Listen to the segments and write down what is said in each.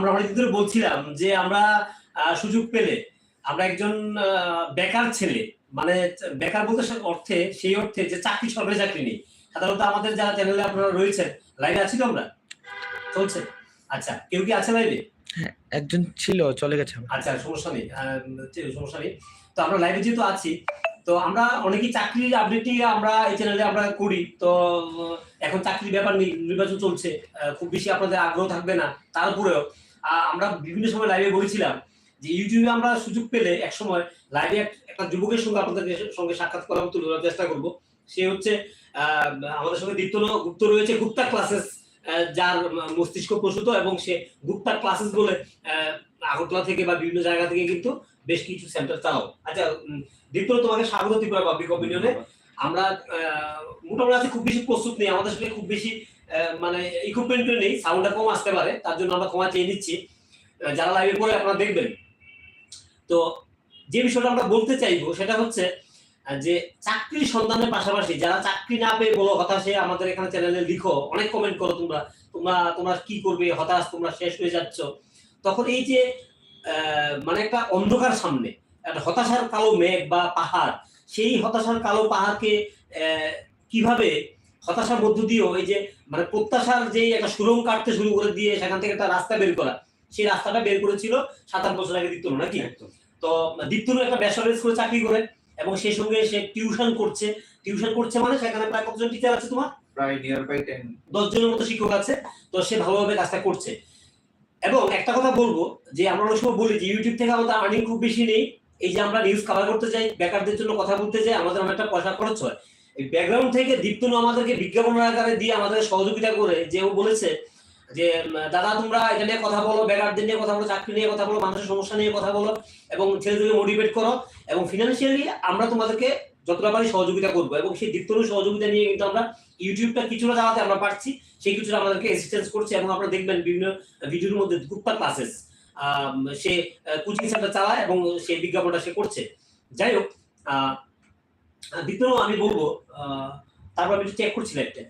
আমরা অনেকদিন ধরে বলছিলাম যে আমরা সুযোগ পেলে আমরা একজন বেকার ছেলে মানে বেকার বলতে অর্থে সেই অর্থে যে চাকরি সরকারি চাকরি নেই। সাধারণত আমাদের যারা চ্যানেলে আপনারা রয়েছেন লাইভে আছি তো আমরা? চলছে? আচ্ছা কেউ কি আছে লাইভে হ্যাঁ একজন ছিল চলে গেছে আচ্ছা সমস্যা নেই সমস্যা নেই। তো আমরা লাইভে যেহেতু আছি তো আমরা অনেকেই চাকরির আপডেটই আমরা এই চ্যানেলে আমরা করি। তো এখন চাকরির ব্যাপার নির্বাচন চলছে খুব বেশি আপনাদের আগ্রহ থাকবে না তারপরেও আমরা বিভিন্ন সময় লাইভে বলেছিলাম যে ইউটিউবে আমরা সুযোগ পেলে এক সময় লাইভে একটা যুবকের সঙ্গে আপনাদের সঙ্গে সাক্ষাৎ করার তুলে ধরার চেষ্টা করব। সে হচ্ছে আমাদের সঙ্গে দীপ্ত গুপ্ত রয়েছে গুপ্তা ক্লাসেস যার মস্তিষ্ক প্রসূত এবং সে গুপ্তা ক্লাসেস বলে আহ, আগরতলা থেকে বা বিভিন্ন জায়গা থেকে কিন্তু বেশ কিছু সেন্টার চালাও। আচ্ছা দীপ্ত তোমাকে স্বাগত ত্রিপুরা পাবলিক অপিনিয়নে আমরা আহ, মোটামুটি আজকে খুব বেশি প্রস্তুত নেই আমাদের সঙ্গে খুব বেশি মানে ইকুইপমেন্ট নেই সাউন্ডটা কম আসতে পারে, তার জন্য আমরা ক্ষমা চেয়ে নিচ্ছি। যারা লাইভে পড়ে আপনারা দেখবেন। তো যে বিষয়টা আমরা বলতে চাইব, সেটা হচ্ছে যে চাকরির সন্ধানের পাশাপাশি যারা চাকরি না পেয়ে বলো, হতাশে আমাদের এখানে চ্যানেলে লিখো, অনেক কমেন্ট করো তোমরা তোমরা তোমরা কি করবে, হতাশ, তোমরা শেষ হয়ে যাচ্ছ। তখন এই যে মানে একটা অন্ধকার সামনে, একটা হতাশার কালো মেঘ বা পাহাড়, সেই হতাশার কালো পাহাড়কে কীভাবে হতাশার মধ্য দিয়েও এই যে মানে প্রত্যাশার যে একটা সুরং কাটতে শুরু করে দিয়ে সেখান থেকে একটা রাস্তা বের করা সেই রাস্তাটা বের করেছিল সাত আট বছর আগে দীপ্তনু নাকি? তো দীপ্তনু একটা বেসরকারি স্কুলে চাকরি করে এবং সেই সঙ্গে সে টিউশন করছে। টিউশন করছে মানে সেখানে প্রায় কতজন টিচার আছে তোমার? প্রায় নিয়ার বাই টেন দশ জনের মতো শিক্ষক আছে তো সে ভালোভাবে কাজটা করছে। এবং একটা কথা বলব যে আমরা অনেক সময় বলি যে ইউটিউব থেকে আমাদের আর্নিং খুব বেশি নেই। এই যে আমরা নিউজ কভার করতে যাই বেকারদের জন্য কথা বলতে যাই আমাদের অনেকটা পয়সা খরচ হয়। এই ব্যাকগ্রাউন্ড থেকে দীপ্তনু আমাদেরকে বিজ্ঞাপন আকারে দিয়ে আমাদের সহযোগিতা করে যে ও বলেছে যে দাদা, তোমরা এটা নিয়ে কথা বলো বেকারদের নিয়ে কথা বলো, চাকরি নিয়ে কথা বলো, মানুষের সমস্যা নিয়ে কথা বলো এবং ছেলেদেরকে মোটিভেট করো এবং ফিনান্সিয়ালি আমরা তোমাদেরকে যতটা পারি সহযোগিতা করব এবং সেই দীপ্তনু সহযোগিতা নিয়ে কিন্তু আমরা ইউটিউবটা কিছুটা চালাতে আমরা পারছি, সেই কিছুটা আমাদেরকে অ্যাসিস্ট্যান্স করছে এবং আপনারা দেখবেন বিভিন্ন ভিডিওর মধ্যে গুপ্তা ক্লাসেস সে কোচিং সেন্টার চালায় এবং সেই বিজ্ঞাপনটা সে করছে। যাই হোক দ্বিতীয় আমি বলব তারপর আমি চেক করছি লাইভটা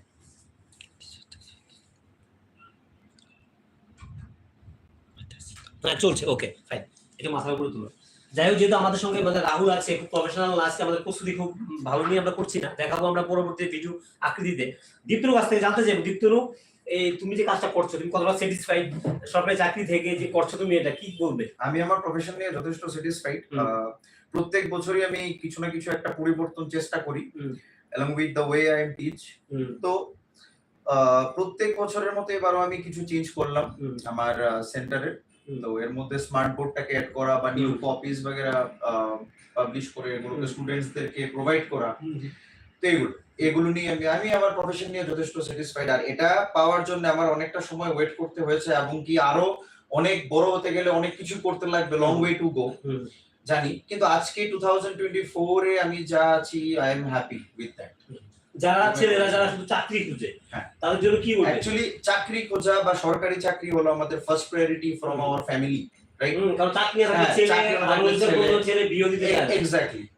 হ্যাঁ চলছে ওকে ফাইন এটা মাথার উপরে তুলো। যাই হোক যেহেতু আমাদের সঙ্গে মানে রাহুল আছে খুব প্রফেশনাল আজকে আমাদের প্রস্তুতি খুব ভালো নিয়ে আমরা করছি না দেখাবো আমরা পরবর্তী ভিডিও আকৃতিতে। দীপ্তর কাছ থেকে জানতে চাইব দীপ্তর এই তুমি যে কাজটা করছ তুমি কতটা স্যাটিসফাইড সরকারি চাকরি থেকে যে করছ তুমি এটা কি বলবে? আমি আমার প্রফেশন নিয়ে যথেষ্ট স্যাটিসফাইড। প্রত্যেক বছরই আমি কিছু না কিছু একটা পরিবর্তন চেষ্টা করি। Along with the way I am teach তো প্রত্যেক বছরের মতো এবারও আমি কিছু চেঞ্জ করলাম আমার সেন্টারে হুম। তো এর মধ্যে স্মার্ট বোর্ডটাকে অ্যাড করা বা নিউ। কপিজ বগেরা পাবলিশ করে এগুলোকে। স্টুডেন্টসদেরকে প্রোভাইড করা তো এগুলো এগুলো নিয়ে আমি আমি আমার প্রফেশন নিয়ে যথেষ্ট স্যাটিসফাইড আর এটা পাওয়ার জন্য আমার অনেকটা সময় ওয়েট করতে হয়েছে এবং কি আরও অনেক বড় হতে গেলে অনেক কিছু করতে লাগবে লং ওয়ে টু গো। জানি কিন্তু আজকে টু থাউজেন্ড টোয়েন্টি এ আমি যা আছি I am happy with that যারা ছেলেরা যারা শুধু চাকরি খুঁজে হ্যাঁ। তাদের জন্য কি বলবে? অ্যাকচুয়ালি চাকরি খোঁজা বা সরকারি চাকরি হলো আমাদের first priority from. Our family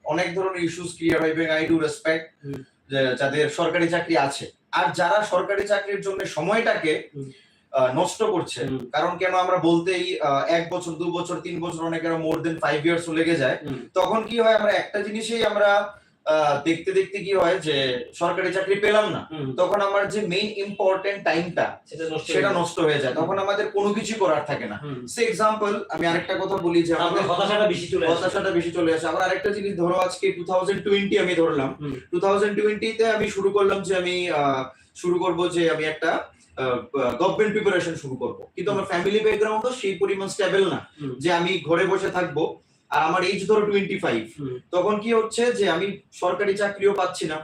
অনেক ধরনের ইস্যুস ক্লিয়ার হয় আই ডু রেসপেক্ট যাদের সরকারি চাকরি আছে। আর যারা সরকারি চাকরির জন্য সময়টাকে নষ্ট করছে। কারণ কেন আমরা বলতেই এক বছর দু বছর তিন বছর অনেকের মোর দেন ফাইভ ইয়ার্স লেগে যায় তখন কি হয় আমরা একটা জিনিসেই আমরা দেখতে দেখতে কি হয় যে সরকারি চাকরি পেলাম না। তখন আমার যে মেইন ইম্পর্টেন্ট টাইমটা সেটা নষ্ট সেটা হয়ে যায়। নষ্ট হয়ে যায়। তখন আমাদের কোনো কিছু করার থাকে না। সে এক্সাম্পল আমি আরেকটা কথা বলি যে আমাদের হতাশাটা বেশি চলে আসে হতাশাটা বেশি চলে আসে আবার আরেকটা জিনিস ধরো আজকে টু থাউজেন্ড টোয়েন্টি আমি ধরলাম। টু থাউজেন্ড টোয়েন্টিতে আমি শুরু করলাম যে আমি শুরু করব যে আমি একটা গভর্নমেন্ট প্রিপারেশন শুরু করব। কিন্তু আমার ফ্যামিলি ব্যাকগ্রাউন্ডও সেই পরিমাণ স্টেবল না। যে আমি ঘরে বসে থাকব আর আমার এইজ ধরো টোয়েন্টি ফাইভ তখন কি হচ্ছে যে আমি সরকারি চাকরিও পাচ্ছি না।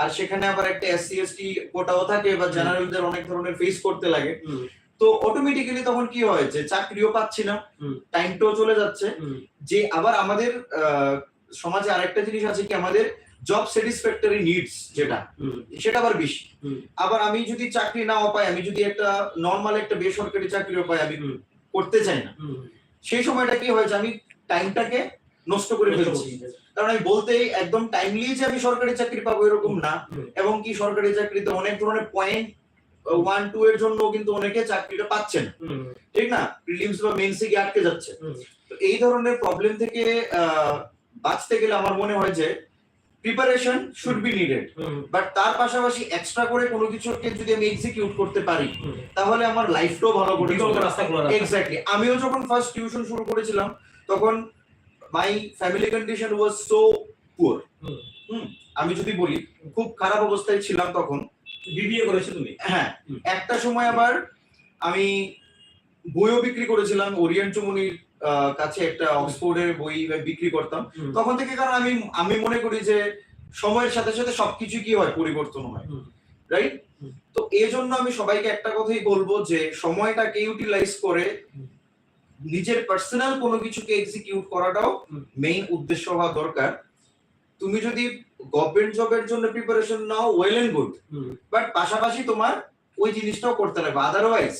আর সেখানে আবার একটা এসসি এসটি কোটাও থাকে বা জেনারেলদের অনেক ধরনের ফেস করতে লাগে। তো অটোমেটিক্যালি তখন কি হয় যে চাকরিও পাচ্ছি না। টাইমটাও চলে যাচ্ছে। যে আবার আমাদের সমাজে আরেকটা জিনিস আছে কি? আমাদের জব স্যাটিসফ্যাক্টরি নিডস যেটা সেটা আবার বেশি। আবার আমি যদি চাকরি নাও পাই আমি যদি একটা নর্মাল একটা বেসরকারি চাকরিও পাই আমি করতে চাই না। সেই সময়টা কি হয়েছে? আমি টাইমটাকে নষ্ট করে ফেলছি। কারণ আমি বলতে একদম টাইমলি যে আমি সরকারি চাকরি পাবো এরকম না। এবং কি সরকারি চাকরিতে অনেক ধরনের পয়েন্ট ওয়ান টু এর জন্য কিন্তু অনেকে চাকরিটা পাচ্ছে না। ঠিক না? প্রিলিমস বা মেন্সে গিয়ে আটকে যাচ্ছে। তো এই ধরনের প্রবলেম থেকে আহ, বাঁচতে গেলে আমার মনে হয় যে preparation should be needed but তার পাশাপাশি এক্সট্রা করে কোনো কিছুকে যদি আমি এক্সিকিউট করতে পারি। তাহলে আমার লাইফটাও ভালো করে। এক্স্যাক্টলি আমিও যখন ফার্স্ট টিউশন শুরু করেছিলাম তখন my family condition was so poor আমি যদি বলি খুব খারাপ অবস্থায় ছিলাম তখন। বিবিএ করেছ তুমি? হ্যাঁ। একটা সময় আবার আমি বইও বিক্রি করেছিলাম ওরিয়েন্ট চুমনির কাছে একটা অক্সফোর্ডের বই বিক্রি করতাম। তখন থেকে কারণ আমি আমি মনে করি যে সময়ের সাথে সাথে সবকিছু কি হয়? পরিবর্তন হয়। রাইট তো এই জন্য আমি সবাইকে একটা কথাই বলব যে সময়টাকে ইউটিলাইজ করে নিজের পার্সোনাল কোনো কিছুকে এক্সিকিউট করাটাও মেইন উদ্দেশ্য হওয়া দরকার। তুমি যদি গভর্নমেন্ট জবের জন্য প্রিপারেশন নাও ওয়েল এন্ড গুড বাট পাশাপাশি তোমার ওই জিনিসটাও করতে লাগবে। আদারওয়াইজ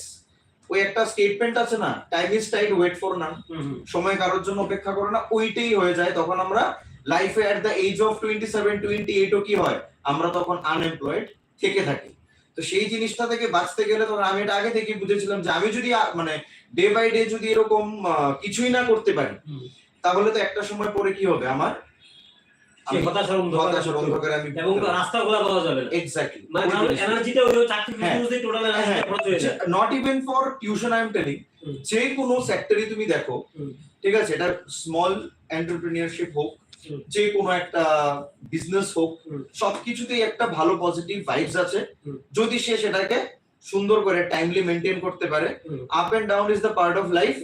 ওই একটা স্টেটমেন্ট আছে না time is tide wait for whom. সময় কারোর জন্য অপেক্ষা করে না ওইটাই হয়ে যায়। তখন আমরা লাইফে at the age of twenty seven twenty এইটও কি হয়? আমরা তখন আনএমপ্লয়েড থেকে থাকি। তো সেই জিনিসটা থেকে বাঁচতে গেলে তখন আমি এটা আগে থেকে বুঝেছিলাম যে আমি যদি মানে ডে বাই ডে যদি এরকম কিছুই না করতে পারি তাহলে তো একটা সময় পরে কি হবে? আমার not even for tuition I am telling. যে কোনো সেক্টরই তুমি দেখো। ঠিক আছে এটা স্মল এন্টারপ্রেনিয়রশিপ হোক। যে কোনো একটা বিজনেস হোক সবকিছুতেই একটা ভালো পজিটিভ ভাইবস আছে। যদি সে সেটাকে সুন্দর করে টাইমলি মেনটেন করতে পারে up and down is the part of life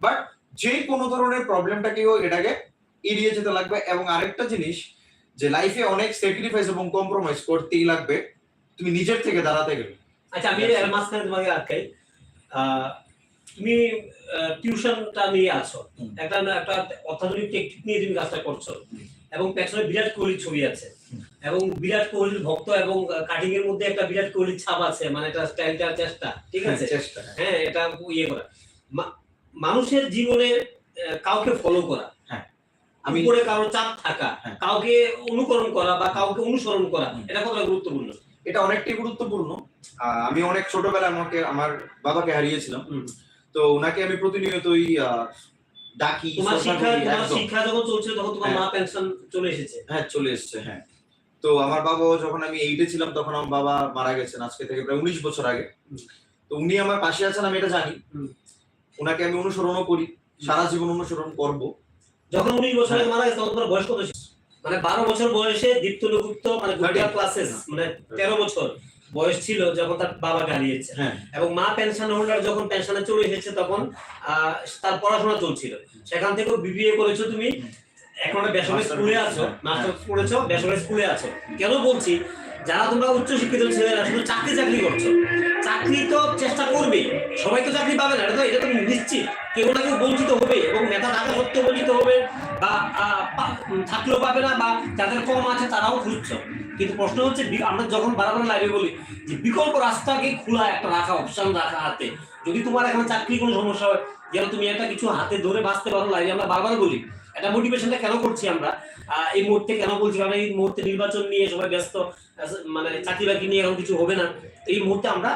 but যে কোনো ধরনের প্রবলেমটাকেও এটাকে এড়িয়ে যেতে লাগবে এবং আরেকটা জিনিস যে লাইফে অনেক স্যাক্রিফাইস এবং কম্প্রোমাইজ করতেই লাগবে তুমি নিজের থেকে দাঁড়াতে গেলে। আচ্ছা আমি এর মাঝখানে তোমাকে আটকাই। তুমি টিউশনটা নিয়ে আছো। একটা একটা অত্যাধুনিক টেকনিক নিয়ে তুমি কাজটা করছ। এবং পেছনে বিরাট কোহলির ছবি আছে। এবং বিরাট কোহলির ভক্ত এবং কাটিং এর মধ্যে একটা বিরাট কোহলির ছাপ আছে মানে এটা স্টাইলটার চেষ্টা ঠিক আছে? চেষ্টা। হ্যাঁ এটা ইয়ে করা। মানুষের জীবনে কাউকে ফলো করা আমি উপরে কারও চাপ থাকা হ্যাঁ। কাউকে অনুকরণ করা বা কাউকে অনুসরণ করা এটা কতটা গুরুত্বপূর্ণ? এটা অনেকটাই গুরুত্বপূর্ণ। আমি অনেক ছোটবেলায় আমাকে আমার বাবাকে হারিয়েছিলাম। তো ওনাকে আমি প্রতিনিয়তই ডাকি তোমার শিক্ষা তোমার শিক্ষা যখন চলছিল তখন তোমার হ্যাঁ। মা পেনশন চলে এসেছে। হ্যাঁ চলে এসছে হ্যাঁ। তো আমার বাবা যখন আমি এইটে ছিলাম তখন আমার বাবা মারা গেছেন আজকে থেকে প্রায় উনিশ বছর আগে। তো উনি আমার পাশে আছেন আমি এটা জানি। ওনাকে আমি অনুসরণও করি সারা জীবন অনুসরণ করব। যখন উনিশ বছরে হ্যাঁ। মারা গেছে তখন তোমার বয়স কত ছিল? মানে বারো বছর বয়সে দীপ্ত লঘুত্ব মানে Thirteen. ক্লাসেস মানে তেরো বছর বয়স ছিল যখন তার বাবাকে হারিয়েছে হ্যাঁ এবং মা পেনশন হোল্ডার যখন পেনশনে চলে এসেছে তখন আহ, তার পড়াশোনা চলছিল সেখান থেকে বিবিএ করেছ তুমি এখন বেসরকারি স্কুলে হ্যাঁ, আছো হ্যাঁ। মাস্টার্স পড়েছো বেসরকারি স্কুলে আছো কেন বলছি যারা তোমরা উচ্চ শিক্ষিত ছেলেরা শুধু চাকরি চাকরি করছ চেষ্টা করবে। সবাই তো চাকরি পাবে না, এটা তো নিশ্চিত। কেউ না কেউ বঞ্চিত হবে এবং মেধা থাকা সত্ত্বেও বঞ্চিত হবে বা থাকলেও পাবে না বা যাদের কম আছে তারাও খুঁজছো। কিন্তু প্রশ্ন হচ্ছে আমরা যখন বারবার লাইভে বলি যে বিকল্প রাস্তাকে খোলা একটা রাখা অপশন রাখা হাতে। যদি তোমার এখন চাকরি কোনো সমস্যা হয়, যেন তুমি একটা কিছু হাতে ধরে বাঁচতে পারো লাইভে আমরা বারবার বলি। এটা মোটিভেশনটা কেন করছি আমরা? এই মুহূর্তে কেন বলছি? কারণ এই মুহূর্তে নির্বাচন নিয়ে সবাই ব্যস্ত মানে চাকরি বাকরি নিয়ে এখন কিছু হবে না। এই মুহূর্তে আমরা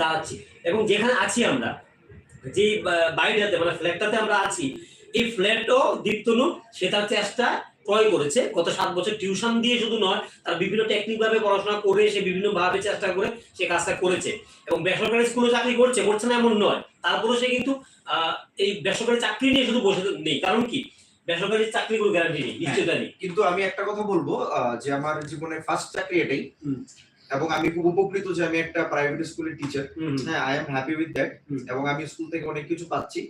দাঁড়াচ্ছি। এবং যেখানে আছি আমরা যে বাড়িটাতে মানে ফ্ল্যাটটাতে আমরা আছি, এই ফ্ল্যাটও দীপ্তনু সে তার চেষ্টা ক্রয় করেছে। গত সাত বছর টিউশন দিয়ে শুধু নয়, তার বিভিন্ন টেকনিক ভাবে পড়াশোনা করে, সে বিভিন্ন ভাবে চেষ্টা করে সে কাজটা করেছে। এবং বেসরকারি স্কুলে চাকরি করছে করছে না এমন নয়। তারপরে সে কিন্তু এই বেসরকারি চাকরি নিয়ে শুধু বসে নেই। কারণ কি? বেসরকারি চাকরি কোনো গ্যারান্টি নেই নিশ্চয়তা নেই। কিন্তু আমি একটা কথা বলব যে আমার জীবনের ফার্স্ট চাকরি এটাই। এবং আমি খুব উপকৃত যে আমি একটা প্রাইভেট স্কুলের টিচার হ্যাঁ I am happy with that এবং আমি স্কুল থেকে অনেক কিছু পাচ্ছি।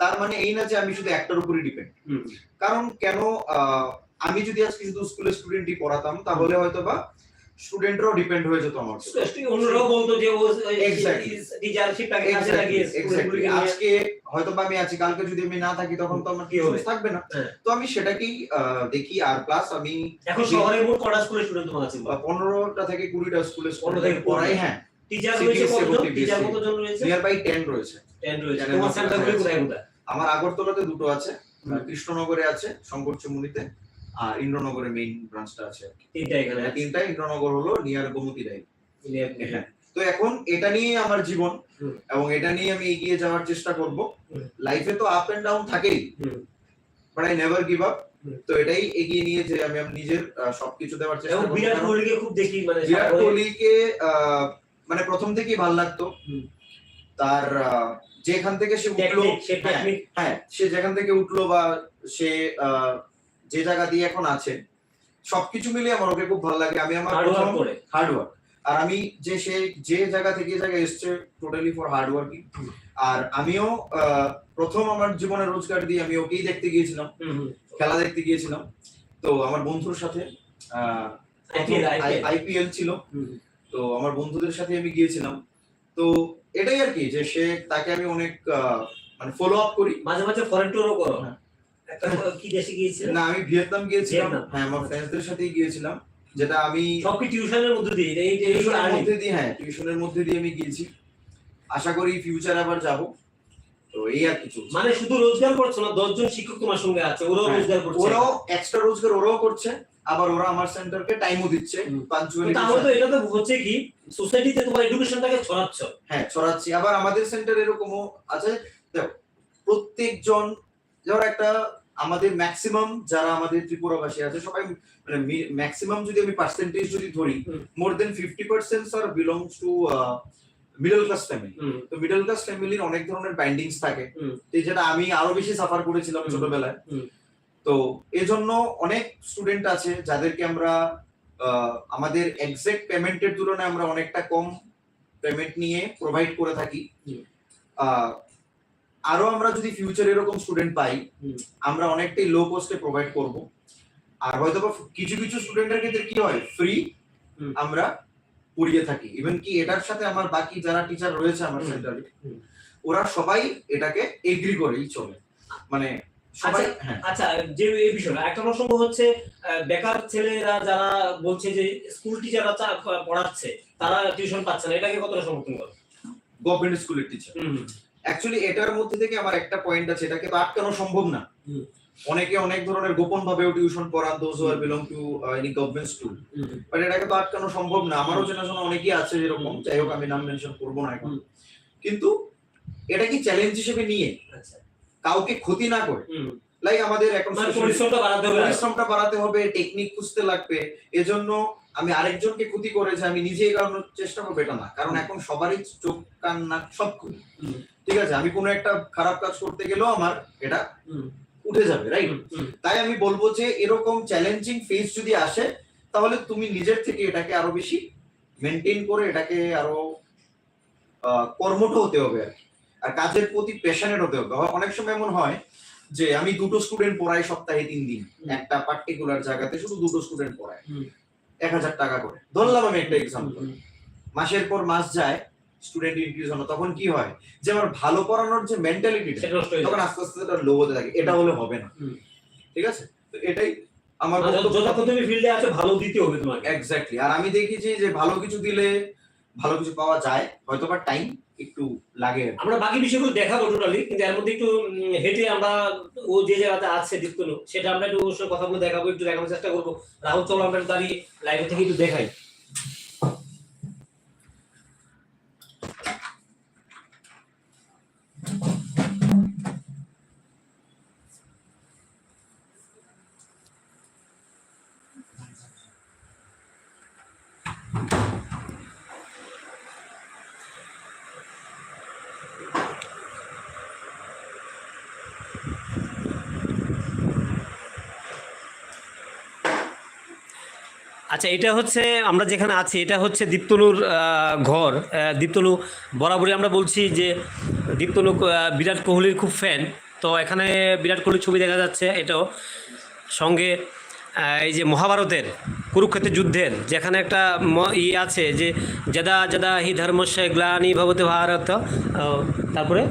তার মানে এই না যে আমি শুধু একটার উপরই ডিপেন্ড কারণ কেন আহ, আমি যদি আজকে শুধু স্কুলের স্টুডেন্টই পড়াতাম তাহলে হয়তো বা স্টুডেন্টরাও ডিপেন্ড হয়ে যেত আমার। অন্যরাও বলতো যে ও. টিচারশিপটাকে কাজে Exactly, লাগিয়ে exactly. আজকে হয়তো আমি আছি কালকে যদি আমি না থাকি তখন তো আমার কি হবে? থাকবে না। হ্যাঁ। তো আমি সেটাকেই দেখি আর প্লাস আমি এখন শহরে মোট কটা স্কুলের স্টুডেন্ট তোমার আছে পনেরোটা থেকে কুড়িটা স্কুলে পনেরো থেকে পড়াই হ্যাঁ। টিচার রয়েছে কতজন? টিচার কতজন রয়েছে? নিয়ার বাই টেন রয়েছে। 10 রয়েছে তোমার সেন্টারগুলি কোথায় কোথায়? আমার আগরতলাতে দুটো আছে কৃষ্ণনগরে আছে শঙ্কর চমুনিতে আর ইন্দ্রনগরে মেইন ব্রাঞ্চটা আছে। তিনটা এখানে তিনটা ইন্দ্রনগর হলো নিয়ার গোমতী রাই হ্যাঁ তো এখন এটা নিয়ে আমার জীবন এবং এটা নিয়ে আমি এগিয়ে যাওয়ার চেষ্টা করব। লাইফে তো আপ এন্ড ডাউন থাকেই। But I never give up তো এটাই এগিয়ে নিয়ে যে আমি নিজের সবকিছু দেওয়ার চেষ্টা করব। বিরাট কোহলিকে খুব দেখি মানে বিরাট কোহলিকে আহ, মানে প্রথম থেকেই ভালো লাগতো। তার যেখান থেকে সে উঠল হ্যাঁ, হ্যাঁ সে যেখান থেকে উঠল বা সে আহ, যে জায়গা দিয়ে এখন আছে সবকিছু মিলিয়ে আমার ওকে খুব ভালো লাগে। আমি আমার হার্ড ওয়ার্ক করে হার্ড ওয়ার্ক আর আমি যে সে যে জায়গা থেকে জায়গায় এসছে totally for hard working hmm. আর আমিও প্রথম আমার জীবনে রোজগার দিয়ে আমি ওকেই দেখতে গিয়েছিলাম খেলা দেখতে গিয়েছিলাম। তো আমার বন্ধুর সাথে আইপিএল ছিল। তো আমার বন্ধুদের সাথে আমি গিয়েছিলাম। তো এটাই আর কি যে সে তাকে আমি অনেক আহ, মানে ফলো আপ করি। মাঝে মাঝে ফরেন ট্যুরও করো। হ্যাঁ। কি দেশে না আমি ভিয়েতনাম গিয়েছিলাম। হ্যাঁ আমার ফ্রেন্ডসদের সাথেই গিয়েছিলাম যেটা আমি সব কি টিউশনের মধ্যে দিয়ে এই টিউশনের মধ্যে দিয়ে হ্যাঁ টিউশনের মধ্যে দিয়ে আমি গিয়েছি। আশা করি ফিউচার আবার যাব। তো এই আর কিছু মানে শুধু রোজগার করছ না দশজন শিক্ষক তোমার সঙ্গে আছে ওরাও হ্যাঁ, রোজগার করছে। ওরাও এক্সট্রা রোজগার ওরাও করছে আবার ওরা আমার সেন্টারকে টাইমও দিচ্ছে হুম। পাঞ্চুয়ালি তাহলে তো এটা তো হচ্ছে কি সোসাইটিতে তোমার এডুকেশনটাকে ছড়াচ্ছ। হ্যাঁ ছড়াচ্ছি। আবার আমাদের সেন্টার এরকমও আছে। দেখো প্রত্যেকজন ধরো একটা আমাদের ম্যাক্সিমাম যারা আমাদের ত্রিপুরাবাসী আছে সবাই মানে ম্যাক্সিমাম যদি আমি পার্সেন্টেজ যদি ধরি। More than fifty percent are belongs to middle class family তো মিডল ক্লাস ফ্যামিলির অনেক ধরনের বাইন্ডিংস থাকে। তো যেটা আমি আরও বেশি সাফার করেছিলাম ছোটবেলায়। তো এজন্য অনেক স্টুডেন্ট আছে যাদেরকে আমরা আমাদের এক্সাক্ট পেমেন্টের তুলনায় আমরা অনেকটা কম পেমেন্ট নিয়ে প্রোভাইড করে থাকি। আহ, আরও আমরা যদি ফিউচার এরকম স্টুডেন্ট পাই হুম। আমরা অনেকটাই লো কস্টে প্রোভাইড করব। আর হয়তো কিছু কিছু স্টুডেন্টের ক্ষেত্রে কি হয় ফ্রি আমরা পড়িয়ে থাকি। ইভেন কি এটার সাথে আমার বাকি যারা টিচার রয়েছে আমার। সেন্টারে ওরা সবাই এটাকে এগ্রি করেই চলে। মানে সবাই হ্যাঁ। আচ্ছা যে এই বিষয়টা একটা প্রসঙ্গ হচ্ছে বেকার ছেলেরা যারা বলছে যে স্কুল টিচাররা পড়াচ্ছে তারা টিউশন পাচ্ছে না এটাকে কতটা সমর্থন করো? গভর্নমেন্ট স্কুলের টিচার অ্যাকচুয়ালি এটার মধ্যে থেকে আমার একটা পয়েন্ট আছে এটাকে তো আটকানো সম্ভব না। অনেকে অনেক ধরনের গোপন ভাবেও টিউশন পড়ান those are belong to any government school but এটাকে তো আটকানো সম্ভব না। আমারও চেনাশোনা অনেকেই আছে এরকম যাই হোক আমি নাম মেনশন করব না এখন। কিন্তু এটা কি চ্যালেঞ্জ হিসেবে নিয়ে? আচ্ছা। কাউকে ক্ষতি না করে? লাইক আমাদের এখন মানে পরিশ্রমটা বাড়াতে হবে। পরিশ্রমটা বাড়াতে হবে টেকনিক খুঁজতে লাগবে। এজন্য আমি আরেকজনকে ক্ষতি করে যে আমি নিজে এগানোর চেষ্টা করব এটা না। কারণ এখন সবারই চোখ কান নাক সব খুলি ঠিক আছে? আমি কোনো একটা খারাপ কাজ করতে গেলেও আমার এটা উঠে যাবে রাইট তাই আমি বলব যে এরকম চ্যালেঞ্জিং ফেজ যদি আসে তাহলে তুমি নিজের থেকে এটাকে আরও বেশি মেনটেন করে এটাকে আরও কর্মঠ হতে হবে আর। আর কাজের প্রতি পেশনেট হতে হবে। অনেক সময় এমন হয় যে আমি দুটো স্টুডেন্ট পড়াই সপ্তাহে তিন দিন। একটা পার্টিকুলার জায়গাতে শুধু দুটো স্টুডেন্ট পড়াই। এক হাজার টাকা করে। ধরলাম আমি একটা এক্সাম্পল মাসের পর মাস যায় স্টুডেন্ট ইনক্রিজ হলো তখন কি হয়? যে আমার ভালো পড়ানোর যে নষ্ট তখন আস্তে আস্তে এটা লো হতে থাকে। এটা হলে হবে না। ঠিক আছে? তো এটাই আমার মানে যতক্ষণ তুমি ফিল্ডে আছো ভালো দিতে হবে তোমাকে। এক্স্যাক্টলি আর আমি দেখেছি যে ভালো কিছু দিলে ভালো কিছু পাওয়া যায়। হয়তো বা টাইম একটু লাগে। আমরা বাকি বিষয়গুলো দেখাবো টোটালি কিন্তু এর মধ্যে একটু হেঁটে আমরা ও যে জায়গাতে আছে দীপ্তনু সেটা আমরা একটু ওর সঙ্গে কথাগুলো দেখাবো, একটু দেখানোর চেষ্টা করব। রাহুল চলো আমরা দাঁড়িয়ে লাইভে থেকে একটু দেখাই। আচ্ছা এটা হচ্ছে আমরা যেখানে আছি এটা হচ্ছে দীপ্তনুর আহ, ঘর। আহ, দীপ্তনু বরাবরই আমরা বলছি যে দীপ্তনু আহ, বিরাট কোহলির খুব ফ্যান তো এখানে বিরাট কোহলির ছবি দেখা যাচ্ছে এটাও। সঙ্গে এই যে মহাভারতের কুরুক্ষেত্রের যুদ্ধের যেখানে একটা ইয়ে আছে যে যদা যদা হি ধর্মস্য গ্লানি ভবতে ভারত তারপরে?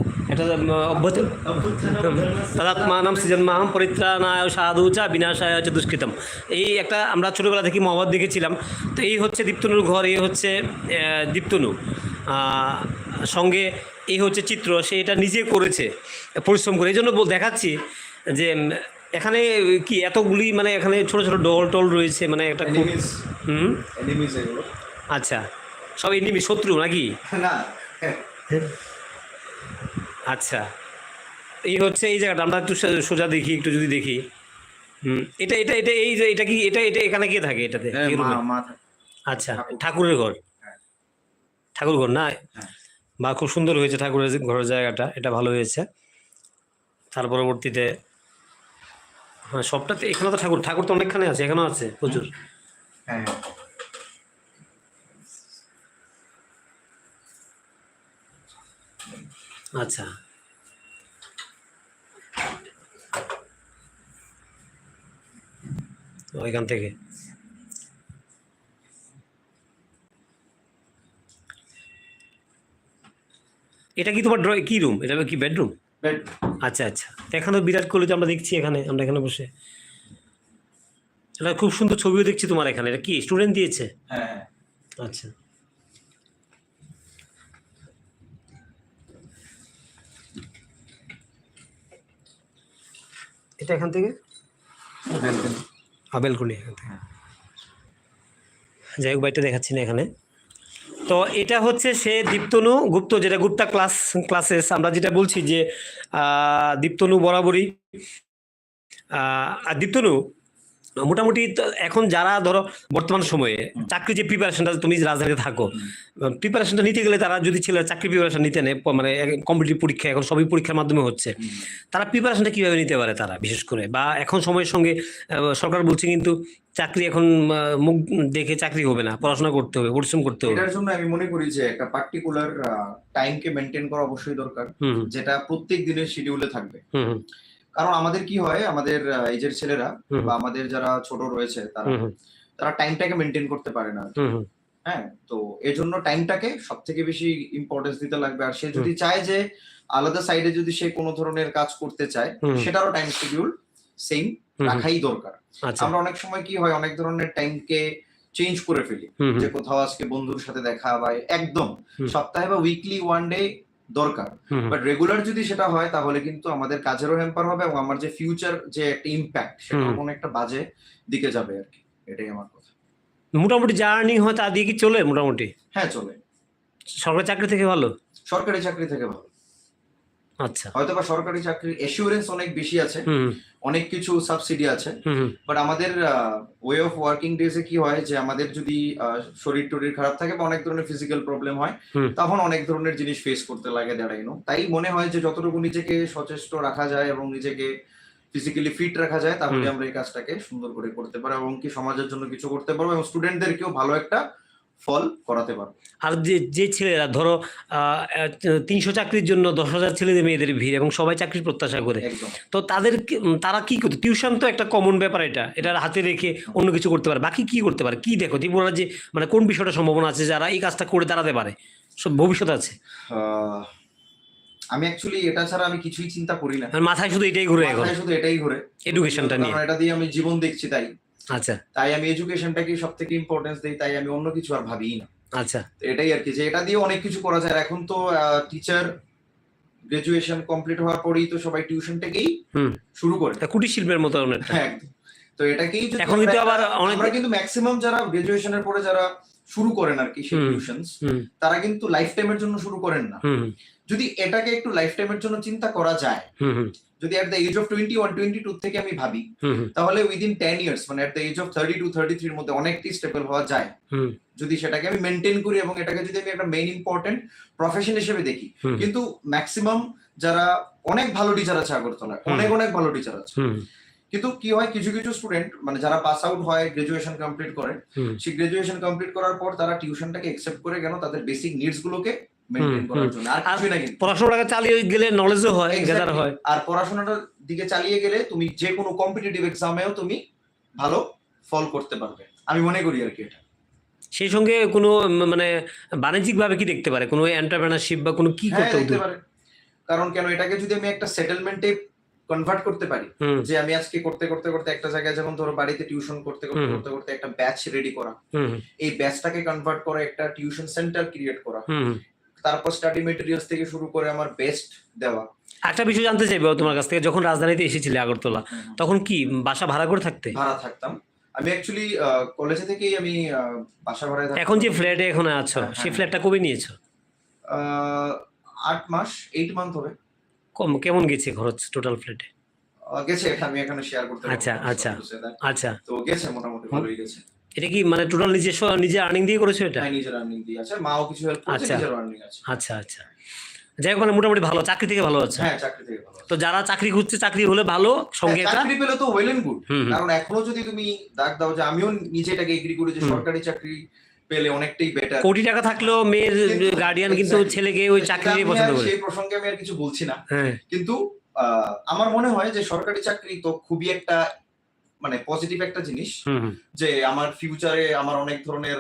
তদাত্মানাম সৃজন্মাহম পরিত্রাণায় সাধু চা বিনাশায় হচ্ছে দুষ্কৃতম এই একটা আমরা ছোটোবেলা থেকে মহাভারত দেখেছিলাম তো এই হচ্ছে দীপ্তনুর ঘর এই হচ্ছে দীপ্তনু সঙ্গে এই হচ্ছে চিত্র সে এটা নিজে করেছে পরিশ্রম করে এই জন্য দেখাচ্ছি যে এখানে কি এতগুলি মানে এখানে ছোট ছোট ডল টল রয়েছে মানে একটা হুম আচ্ছা সব এনিমি শত্রু নাকি না আচ্ছা। এই হচ্ছে এই জায়গাটা আমরা একটু সোজা দেখি একটু যদি দেখি। হুম এটা এটা এটা এই যে এটা কি এটা এটা এখানে কে থাকে এটাতে? হ্যাঁ। আচ্ছা ঠাকুরের ঘর? হ্যাঁ। ঠাকুর ঘর না? হ্যাঁ। বা খুব সুন্দর হয়েছে ঠাকুরের ঘরের জায়গাটা এটা ভালো হয়েছে। তার পরবর্তীতে হ্যাঁ সবটাতে এখানে তো ঠাকুর ঠাকুর তো অনেকখানে আছে এখানেও আছে প্রচুর। হ্যাঁ। আচ্ছা। ওইখান থেকে। এটা কি তোমার ড্র কি রুম এটা কি বেডরুম বেড আচ্ছা আচ্ছা। তো এখানে বিরাট কোহলি তো আমরা দেখছি এখানে আমরা এখানে বসে। এটা খুব সুন্দর ছবিও দেখছি তোমার এখানে। এটা কি স্টুডেন্ট দিয়েছে? হ্যাঁ। আচ্ছা। এটা এখান থেকে? বেলকুনি। এখান থেকে। যাই হোক বাড়িটা দেখাচ্ছি না এখানে। তো এটা হচ্ছে সে দীপ্তনু গুপ্ত যেটা গুপ্তা ক্লাস ক্লাসেস। আমরা যেটা বলছি যে দীপ্তনু বরাবরই দীপ্তনু মোটামুটি এখন যারা ধরো বর্তমান সময়ে চাকরি যে প্রিপারেশনটা তুমি রাজধানীতে থাকো প্রিপারেশনটা নিতে গেলে তারা যদি ছেলে চাকরি প্রিপারেশন নিতে নেয় মানে কম্পিটিভ পরীক্ষা এখন সবই পরীক্ষার মাধ্যমে হচ্ছে তারা প্রিপারেশনটা কীভাবে নিতে পারে তারা বিশেষ করে? বা এখন সময়ের সঙ্গে সরকার বলছে কিন্তু চাকরি এখন মুখ দেখে চাকরি হবে না পড়াশোনা করতে হবে পরিশ্রম করতে হবে। এটার জন্য আমি মনে করি যে একটা পার্টিকুলার টাইমকে মেনটেন করা অবশ্যই দরকার যেটা প্রত্যেক দিনের শিডিউলে থাকবে। কারণ আমাদের কি হয় আমাদের এজের ছেলেরা বা আমাদের যারা ছোট রয়েছে তারা তারা টাইমটাকে মেনটেন করতে পারে না হ্যাঁ তো এই জন্য টাইমটাকে সব থেকে বেশি ইম্পর্টেন্স দিতে লাগবে। আর সে যদি চায় যে আলাদা সাইডে যদি সে কোনো ধরনের কাজ করতে চায় সেটারও টাইম শিডিউল সেম রাখাই দরকার। আচ্ছা। আমরা অনেক সময় কি হয় অনেক ধরনের টাইমকে চেঞ্জ করে ফেলি। যে কোথাও আজকে বন্ধুর সাথে দেখা বা একদম সপ্তাহে বা উইকলি ওয়ান ডে দরকার। বাট রেগুলার যদি সেটা হয় তাহলে কিন্তু আমাদের কাজেরও হ্যাম্পার হবে এবং আমার যে ফিউচার যে একটা ইম্প্যাক্ট সেটা কোনো একটা বাজে দিকে যাবে আর কি। এটাই আমার কথা। মোটামুটি যা আর্নিং হয় তা দিয়ে কি চলে মোটামুটি? হ্যাঁ চলে। সরকারি চাকরি থেকে ভালো? সরকারি চাকরি থেকে ভালো। হয়তো বা সরকারি চাকরির এসিউরেন্স অনেক বেশি আছে। অনেক কিছু সাবসিডি আছে। বাট আমাদের ওয়ে অফ ওয়ার্কিং ডেজে কি হয় যে আমাদের যদি শরীর টরীর খারাপ থাকে বা অনেক ধরনের ফিজিক্যাল প্রবলেম হয় তখন অনেক ধরনের জিনিস ফেস করতে লাগে দাঁড়াইনো তাই মনে হয় যে যতটুকু নিজেকে সচেষ্ট রাখা যায় এবং নিজেকে ফিজিক্যালি ফিট রাখা যায় তাহলে আমরা এই কাজটাকে সুন্দর করে করতে পারব এবং কি সমাজের জন্য কিছু করতে পারব এবং স্টুডেন্টদেরকেও ভালো একটা ফল করাতে পারব। আর যে যে ছেলেরা ধরো তিনশো চাকরির জন্য দশ হাজার ছেলেদের মেয়েদের ভিড় এবং সবাই চাকরির প্রত্যাশা করে তো তাদের তারা কি করতে? টিউশন তো একটা কমন ব্যাপার এটা এটা হাতে রেখে অন্য কিছু করতে পারে। বাকি কি করতে পারে? কি দেখো ত্রিপুরা যে মানে কোন বিষয়টা সম্ভাবনা আছে যারা এই কাজটা করে দাঁড়াতে পারে? সব ভবিষ্যৎ আছে। আমি অ্যাকচুয়ালি এটা ছাড়া আমি কিছুই চিন্তা করি না। মাথায় শুধু এটাই ঘুরে এখন। শুধু এটাই ঘুরে। এডুকেশনটা নিয়ে। এটা দিয়ে আমি জীবন দেখছি তাই। আচ্ছা। তাই আমি এডুকেশনটাকে সব থেকে ইম্পর্টেন্স দিই তাই আমি অন্য কিছু আর ভাবিই না। আচ্ছা। তো এটাই আর কি যে এটা দিয়ে অনেক কিছু করা যায়। আর এখন তো টিচার গ্রাজুয়েশন কমপ্লিট হওয়ার পরেই তো সবাই টিউশনটাকেই হুম। শুরু করে। কুটির শিল্পের মতো হ্যাঁ, একদম। তো এটাকেই এখন কিন্তু আবার অনেক- আমরা কিন্তু ম্যাক্সিমাম যারা গ্রাজুয়েশনের পরে যারা শুরু করেন আর কি সেই হুম। টিউশনস তারা কিন্তু লাইফ টাইমের জন্য শুরু করেন না। হুম। যদি এটাকে একটু লাইফ টাইমের জন্য চিন্তা করা যায় যদি at the age of twenty one twenty two থেকে আমি ভাবি তাহলে উইদিন টেন ইয়ার্স মানে at the age of thirty two thirty থ্রির মধ্যে অনেকটি স্টেবল হওয়া যায়। হুম। যদি সেটাকে আমি মেনটেন করি এবং এটাকে যদি আমি একটা মেইন ইম্পর্টেন্ট প্রফেশন হিসেবে দেখি কিন্তু ম্যাক্সিমাম যারা অনেক ভালো টিচার আছে আগরতলায় অনেক অনেক ভালো টিচার আছে। কিন্তু কি হয় কিছু কিছু স্টুডেন্ট মানে যারা পাস আউট হয় গ্রাজুয়েশন কমপ্লিট করে সেই গ্রাজুয়েশন কমপ্লিট করার পর তারা টিউশনটাকে একসেপ্ট করে কেন তাদের বেসিক নিডস গুলোকে মেনটেন হুম, করার জন্য। আর আর না কিন্তু। পড়াশোনাটাকে চালিয়ে গেলে নলেজও হয়. গেদার হয়। আর পড়াশোনাটার দিকে চালিয়ে গেলে তুমি যে কোনো কম্পিটিটিভ এক্সামেও তুমি ভালো ফল করতে পারবে। আমি মনে করি আর কি এটা। সেই সঙ্গে কোনো মানে বাণিজ্যিক ভাবে কি দেখতে পারে? কোনো এন্টারপ্রেনারশিপ বা কোনো কি হ্যাঁ করতে দেখতে পারে। কারণ কেন এটাকে যদি আমি একটা সেটেলমেন্টে কনভার্ট করতে পারি যে আমি আজকে করতে করতে করতে একটা জায়গায় যেমন ধরো বাড়িতে টিউশন করতে করতে করতে করতে একটা ব্যাচ রেডি করা। হুম এই ব্যাচটাকে কনভার্ট করে একটা টিউশন সেন্টার ক্রিয়েট করা। হুম। তারপর স্টাডি মেটেরিয়ালস থেকে শুরু করে আমার বেস্ট দেওয়া। একটা বিষয় জানতে চাইব তোমার কাছ থেকে যখন রাজধানীতে এসেছিলে আগরতলা তখন কি বাসা ভাড়া করে থাকতে? ভাড়া থাকতাম। আমি অ্যাকচুয়ালি কলেজে থেকেই আমি বাসা ভাড়ায়। এখন যে ফ্ল্যাটে এখন আছো হ্যাঁ, সেই। ফ্ল্যাটটা কবে নিয়েছো? আট মাস এইট মান্থ হবে। কম কেমন গেছে খরচ টোটাল ফ্ল্যাটে গেছে আমি এখানে শেয়ার করতে আচ্ছা, আচ্ছা। আচ্ছা। তো গেছে মোটামুটি ভালোই গেছে। এটা কি মানে টোটাল নিজস্ব নিজে আর্নিং দিয়ে করেছ এটা? হ্যাঁ নিজের আর্নিং দিয়ে আছে মাও কিছু হেল্প করছে। নিজের আর্নিং আছে। আচ্ছা আচ্ছা। যাই হোক মানে মোটামুটি ভালো চাকরি থেকে ভালো আছে। হ্যাঁ চাকরি থেকে ভালো তো যারা চাকরি খুঁজছে চাকরি হলে ভালো সঙ্গে হ্যাঁ, একটা চাকরি পেলে তো ওয়েল এন্ড গুড। কারণ এখনও যদি তুমি দাগ দাও যে আমিও নিজে এটাকে এগ্রি করি যে সরকারি চাকরি পেলে অনেকটাই বেটার কোটি টাকা থাকলেও মেয়ের গার্ডিয়ান কিন্তু ছেলেকে ওই চাকরি নিয়ে পছন্দ করে। সেই প্রসঙ্গে আমি আর কিছু বলছি না। হ্যাঁ। কিন্তু আমার মনে হয় যে সরকারি চাকরি তো খুবই একটা মানে পজিটিভ একটা জিনিস। যে আমার ফিউচারে আমার অনেক ধরনের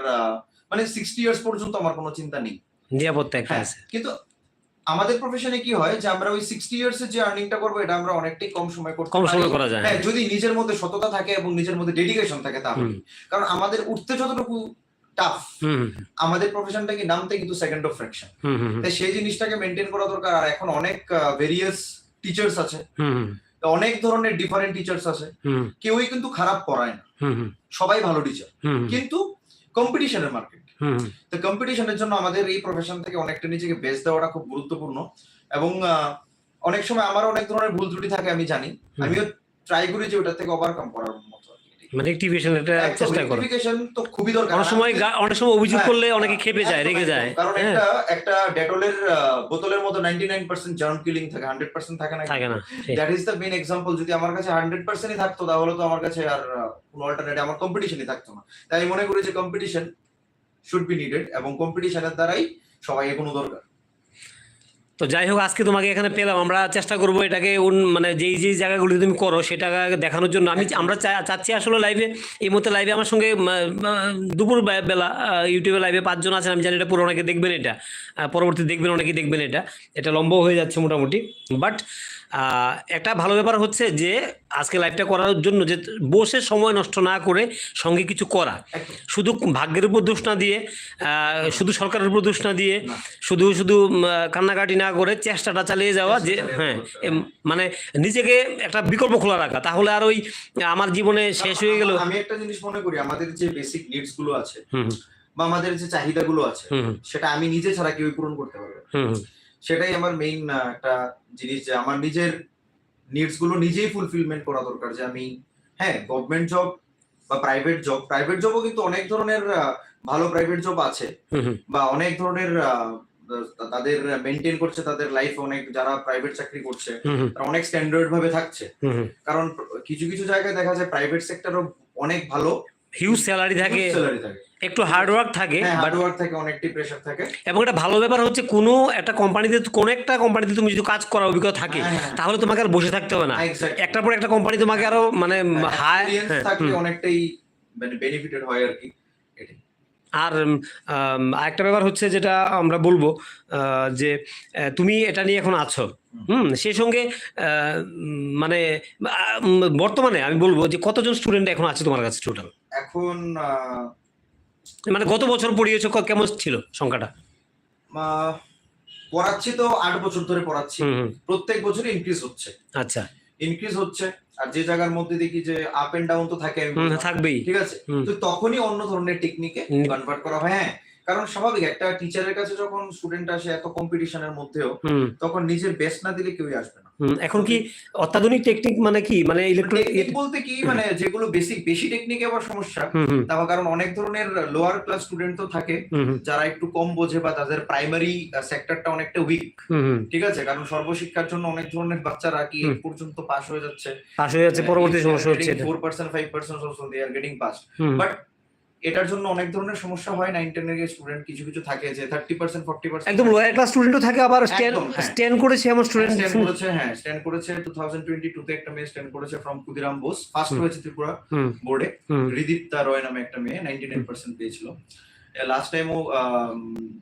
মানে সিক্সটি ইয়ার্স পর্যন্ত আমার কোনো চিন্তা নেই। নিরাপত্তা একটা হ্যাঁ আছে। কিন্তু আমাদের প্রফেশনে কি হয় যে আমরা ওই সিক্সটি ইয়ার্স এর যে আর্নিংটা করব এটা আমরা অনেকটাই কম সময় করতে কম। সময় করা যায়। হ্যাঁ যদি নিজের মধ্যে সততা থাকে এবং নিজের মধ্যে ডেডিকেশন থাকে তাহলে। কারণ আমাদের উঠতে যতটুকু টাফ আমাদের প্রফেশনটা কি নামতে কিন্তু সেকেন্ড অফ ফ্র্যাকশন তাই সেই জিনিসটাকে মেনটেন করা দরকার। আর এখন অনেক ভেরিয়াস টিচার্স আছে। অনেক ধরনের ডিফারেন্ট টিচার্স আছে। কেউই কিন্তু খারাপ পড়ায় না। সবাই ভালো টিচার কিন্তু কম্পিটিশনের মার্কেট তো কম্পিটিশনের জন্য আমাদের এই প্রফেশন থেকে অনেকটা নিজেকে বেস দেওয়াটা খুব গুরুত্বপূর্ণ। এবং অনেক সময় আমার অনেক ধরনের ভুল ত্রুটি থাকে আমি জানি। আমিও ট্রাই করি যে ওটা থেকে ওভারকাম করার। মানে একটিভেশন এটা চেষ্টা করো। তো খুবই দরকার। অনেক সময় অনেক সময় অভিযোগ হ্যাঁ, করলে অনেকে খেপে যায় রেগে যায়। কারণ হ্যাঁ, একটা একটা ডেটলের বোতলের মধ্যে 99% জার্ম কিলিং থাকে 100% থাকে না থাকে না। That is the main example যদি আমার কাছে 100%ই থাকতো তাহলে তো আমার কাছে আর কোনো অল্টারনেট আমার কম্পিটিশনই থাকতো না। তাই আমি মনে করি যে কম্পিটিশন শুড বি নিডেড এবং কম্পিটিশনের দ্বারাই সবাই এগোনো দরকার। তো যাই হোক, আজকে তোমাকে এখানে পেলাম। আমরা চেষ্টা করব এটাকে মানে যেই যেই জায়গাগুলি তুমি করো সেটা দেখানোর জন্য। আমি আমরা চাচ্ছি আসলে লাইভে এই মুহূর্তে লাইভে আমার সঙ্গে দুপুর বেলা ইউটিউবে লাইভে পাঁচজন আছেন। আমি জানি এটা পুরো অনেকে দেখবেন এটা। পরবর্তী দেখবেন অনেকে দেখবেন এটা। এটা লম্ব হয়ে যাচ্ছে মোটামুটি। বাট একটা ভালো ব্যাপার হচ্ছে যে আজকে লাইভটা করার জন্য যে বসে সময় নষ্ট না করে সঙ্গে কিছু করা। শুধু ভাগ্যের উপর দোষ না দিয়ে শুধু সরকারের উপর দোষ না দিয়ে শুধু শুধু কান্নাকাটি না করে চেষ্টাটা চালিয়ে যাওয়া যে হ্যাঁ মানে নিজেকে একটা বিকল্প খোলা রাখা। তাহলে আর ওই আমার জীবনে শেষ হয়ে গেল। আমি একটা জিনিস মনে করি আমাদের যে বেসিক নিডসগুলো আছে বা আমাদের যে চাহিদাগুলো আছে সেটা আমি নিজে ছাড়া কেউই পূরণ করতে পারবে সেটাই আমার মেইন একটা জিনিস যে আমার নিজের নিডসগুলো নিজেই ফুলফিলমেন্ট করা দরকার। যে আমি হ্যাঁ গভর্নমেন্ট জব বা প্রাইভেট জব প্রাইভেট জবও কিন্তু অনেক ধরনের ভালো প্রাইভেট জব আছে। বা অনেক ধরনের তাদের মেনটেন করছে তাদের লাইফ অনেক যারা প্রাইভেট চাকরি করছে তারা অনেক স্ট্যান্ডার্ড ভাবে থাকছে। কারণ কিছু কিছু জায়গায় দেখা যায় প্রাইভেট সেক্টরও অনেক ভালো। হিউজ স্যালারি থাকে। স্যালারি থাকে। একটু হার্ডওয়ার্ক থাকে হ্যাঁ বাট হার্ড ওয়ার্ক থাকে অনেকটাই প্রেশার থাকে। এবং একটা ভালো ব্যাপার হচ্ছে কোনো একটা কোম্পানিতে কোনো একটা কোম্পানিতে তুমি যদি কাজ করার অভিজ্ঞতা থাকে হ্যাঁ, হ্যাঁ। তাহলে তোমাকে আর বসে থাকতে হবে না। একটার পর একটা কোম্পানি তোমাকে আরও মানে হাই থাকলে অনেকটাই মানে বেনিফিটেড হয় আর কি। আর আরেকটা ব্যাপার হচ্ছে যেটা আমরা বলব যে তুমি এটা নিয়ে এখন আছো হুম। সেই সঙ্গে মানে বর্তমানে আমি বলব যে কতজন স্টুডেন্ট এখন আছে তোমার কাছে টোটাল এখন মানে গত বছর পড়িয়েছো? কেমন ছিল সংখ্যাটা? পড়াচ্ছি তো আট বছর ধরে পড়াচ্ছি। প্রত্যেক বছর ইনক্রিজ হচ্ছে। আচ্ছা। ইনক্রিজ হচ্ছে। আর যে জায়গার মধ্যে দেখি যে আপ এন্ড ডাউন তো থাকে। থাকবেই। ঠিক আছে? তো তখনই অন্য ধরনের টেকনিকে। কনভার্ট করা হয় হ্যাঁ। কারণ স্বাভাবিক একটা টিচারের কাছে যখন স্টুডেন্ট আসে এত কম্পিটিশনের মধ্যেও তখন নিজের বেস্ট না দিলে কেউই আসবে এখন কি অত্যাধুনিক টেকনিক মানে কি? মানে ইলেকট্রনিক বলতে কি মানে যেগুলো বেসিক বেশি টেকনিকে আবার সমস্যা। তার কারণ অনেক ধরনের লোয়ার ক্লাস স্টুডেন্ট তো থাকে যারা একটু কম বোঝে বা তাদের প্রাইমারি সেক্টরটা অনেকটা উইক ঠিক আছে? কারণ সর্বশিক্ষার জন্য অনেক ধরনের বাচ্চারা কি পর্যন্ত পাস হয়ে যাচ্ছে। পাশ হয়ে যাচ্ছে পরবর্তী সমস্যা হচ্ছে এটা। Four percent five percent also they are getting pass but এটার জন্য অনেক ধরনের সমস্যা হয় নাইন টেনের স্টুডেন্ট কিছু কিছু থাকে যে থার্টি পার্সেন্ট ফর্টি পার্সেন্ট একদম লোয়ার ক্লাস স্টুডেন্টও থাকে আবার স্ট্যান্ড করেছে এমন স্টুডেন্ট স্ট্যান্ড করেছে হ্যাঁ স্ট্যান্ড করেছে টু থাউজেন্ড টোয়েন্টি টু তে একটা মেয়ে স্ট্যান্ড করেছে ফ্রম ক্ষুদিরাম বোস। ফার্স্ট হয়েছে ত্রিপুরা বোর্ডে হৃদিতা রয় নামে একটা মেয়ে নাইনটি নাইন পার্সেন্ট পেয়েছিল। লাস্ট টাইমও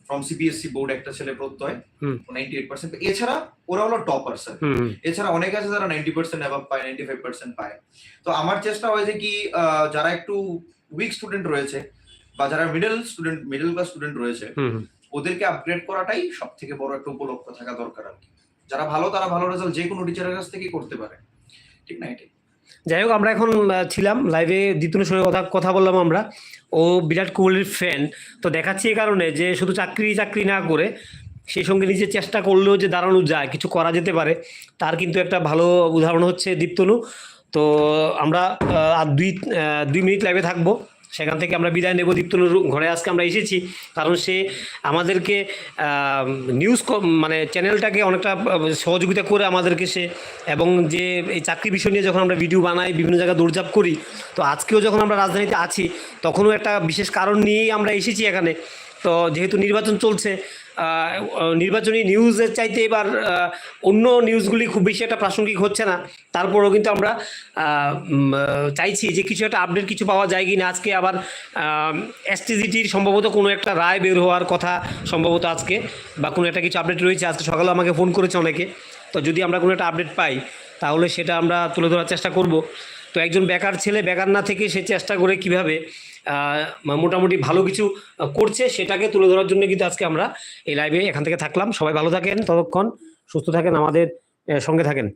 ফ্রম সিবিএসসি বোর্ড একটা ছেলে প্রত্যয়। নাইনটি এইট পার্সেন্ট এছাড়া ওরা হলো টপার স্যার এছাড়া অনেক আছে যারা নাইনটি পার্সেন্ট অ্যাভাব পায় নাইনটি ফাইভ পার্সেন্ট পায়। তো আমার চেষ্টা হয় যে কি যারা একটু উইক স্টুডেন্ট রয়েছে বা যারা middle student middle class student রয়েছে। ওদেরকে আপগ্রেড করাটাই সব থেকে বড় একটা উপলক্ষ থাকা দরকার আর কি। যারা ভালো তারা ভালো রেজাল্ট যে কোনো টিচারের কাছ থেকে করতে পারে। ঠিক না এটাই। যাই হোক, আমরা এখন ছিলাম লাইভে দ্বিতীয় সঙ্গে কথা কথা বললাম আমরা। ও বিরাট কোহলির ফ্যান তো দেখাচ্ছি এই কারণে যে শুধু চাকরি চাকরি না করে সেই সঙ্গে নিজে চেষ্টা করলেও যে দাঁড়ানো যায়, কিছু করা যেতে পারে, তার কিন্তু একটা ভালো উদাহরণ হচ্ছে দীপ্তনু। তো আমরা আর দুই দুই মিনিট লাইভে থাকব। সেখান থেকে আমরা বিদায় নেব। দীপ্তনুর ঘরে আজকে আমরা এসেছি। কারণ সে আমাদেরকে নিউজ মানে চ্যানেলটাকে অনেকটা সহযোগিতা করে আমাদেরকে সে এবং যে এই চাকরি বিষয় নিয়ে যখন আমরা ভিডিও বানাই, বিভিন্ন জায়গায় দৌড়ঝাপ করি, তো আজকেও যখন আমরা রাজধানীতে আছি, তখনও একটা বিশেষ কারণ নিয়েই আমরা এসেছি এখানে। তো যেহেতু নির্বাচন চলছে নির্বাচনী নিউজের চাইতে এবার অন্য নিউজগুলি খুব বেশি একটা প্রাসঙ্গিক হচ্ছে না। তারপরেও কিন্তু আমরা চাইছি যে কিছু একটা আপডেট কিছু পাওয়া যায় কি না আজকে আবার এসটিজিটির সম্ভবত কোনো একটা রায় বের হওয়ার কথা সম্ভবত আজকে বা কোনো একটা কিছু আপডেট রয়েছে। আজকে সকালে আমাকে ফোন করেছে অনেকে। তো যদি আমরা কোনো একটা আপডেট পাই, তাহলে সেটা আমরা তুলে ধরার চেষ্টা করব। তো একজন বেকার ছেলে বেকার না থেকে সে চেষ্টা করে কীভাবে মোটামুটি ভালো কিছু করছে, সেটাকে তুলে ধরার জন্য কিন্তু আজকে আমরা এই লাইভে এখান থেকে থাকলাম। সবাই ভালো থাকেন, ততক্ষণ সুস্থ থাকেন, আমাদের সঙ্গে থাকেন।